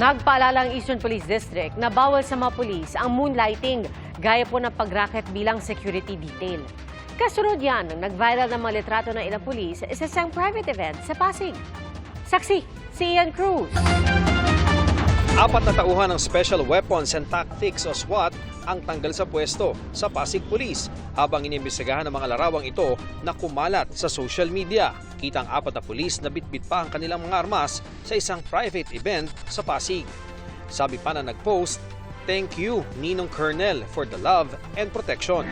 Nagpaalala ang Eastern Police District na bawal sa mga pulis ang moonlighting gaya po ng pagraket bilang security detail. Kasunod yan nag-viral ng mga litrato ng ilang pulis sa isang private event sa Pasig. Saksi, si Ian Cruz. Apat na tauhan ng Special Weapons and Tactics o SWAT ang tanggal sa pwesto sa Pasig Police habang inimbestigahan ng mga larawang ito na kumalat sa social media. Kitang apat na pulis na bitbit pa ang kanilang mga armas sa isang private event sa Pasig. Sabi pa na nag-post, Thank you, Ninong Colonel, for the love and protection.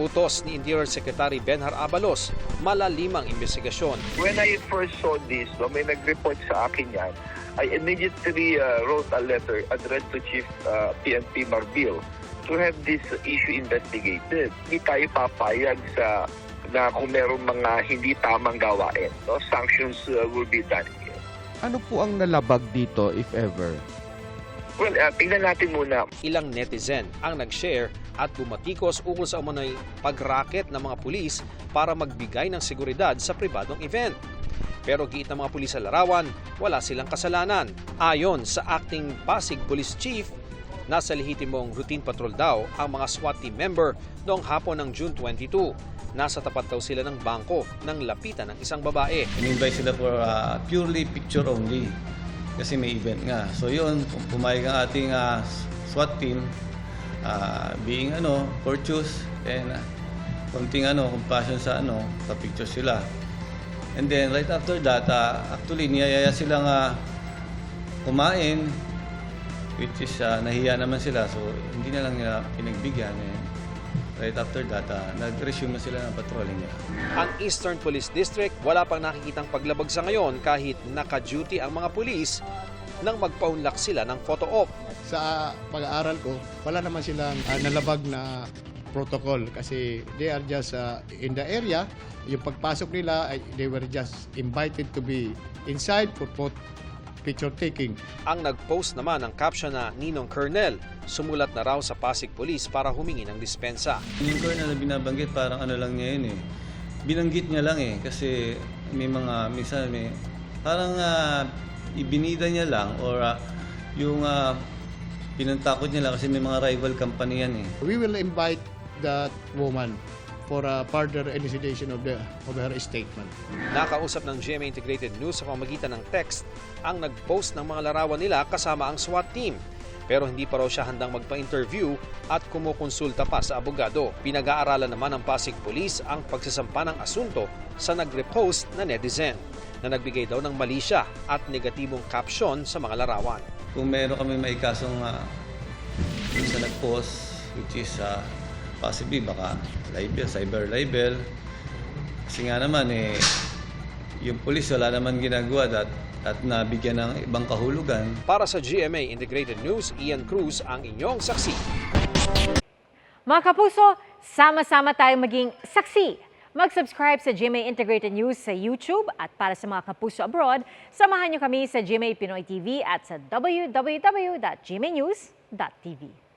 Utos ni Interior Secretary Benhar Abalos, malalimang investigasyon. When I first saw this, no, may nag-report sa akin yan, I immediately uh, wrote a letter addressed to Chief uh, PNP Marbil to have this issue investigated. Hindi tayo papayag sa na kung merong mga hindi tamang gawain. No? Sanctions uh, will be done here. Ano po ang nalabag dito, if ever? Well, uh, tingnan natin muna. ilang netizen ang nag-share at bumatikos ukol sa umano'y pag-racket ng mga pulis para magbigay ng seguridad sa pribadong event. Pero giit ng mga pulis sa larawan, wala silang kasalanan. Ayon sa acting Pasig Police Chief, nasa lehitimong routine patrol daw ang mga SWAT team member noong hapon ng June 22. Nasa tapat daw sila ng bangko nang lapitan ng isang babae. In-invite sila for uh, purely picture only kasi may event nga. So yun, pum- pumayag ang ating uh, SWAT team uh, being ano, courteous and uh, konting ano, compassion sa ano, sa picture sila. And then right after that, uh, actually niyayaya silang uh, kumain which is uh, nahiya naman sila so hindi na lang nila pinagbigyan eh. Right after that, uh, nag-resume na sila ng patrolling nila. Ang Eastern Police District wala pang nakikitang paglabag sa ngayon kahit naka-duty ang mga pulis nang magpaunlak sila ng photo op. sa pag-aaral ko, wala naman silang ah, nalabag na protocol kasi they are just ah, in the area. Yung pagpasok nila, ay, they were just invited to be inside for photo picture taking. Ang nag-post naman ng caption na Ninong Colonel, sumulat na raw sa Pasig Police para humingi ng dispensa. Yung colonel na binabanggit, parang ano lang niya yun eh. Binanggit niya lang eh. Kasi may mga, minsan may, parang ah, ibinida niya lang or ah, yung uh, pinantakot niya lang kasi may mga rival company yan eh. We will invite that woman for a further elucidation of the of her statement. Nakausap ng GMA Integrated News sa pamagitan ng text ang nag-post ng mga larawan nila kasama ang SWAT team. Pero hindi pa raw siya handang magpa-interview at kumukonsulta pa sa abogado. Pinag-aaralan naman ng Pasig Police ang pagsasampa ng asunto sa nag-repost na netizen na nagbigay daw ng mali siya at negatibong caption sa mga larawan. Kung meron kami may kasong uh, sa nag-post, which is uh, possibly baka libel, cyber libel. Kasi nga naman eh, yung polis wala naman ginagawa at, at nabigyan ng ibang kahulugan. Para sa GMA Integrated News, Ian Cruz ang inyong saksi. Mga kapuso, sama-sama tayong maging saksi. Mag-subscribe sa GMA Integrated News sa YouTube at para sa mga kapuso abroad, samahan niyo kami sa GMA Pinoy TV at sa www.gmanews.tv.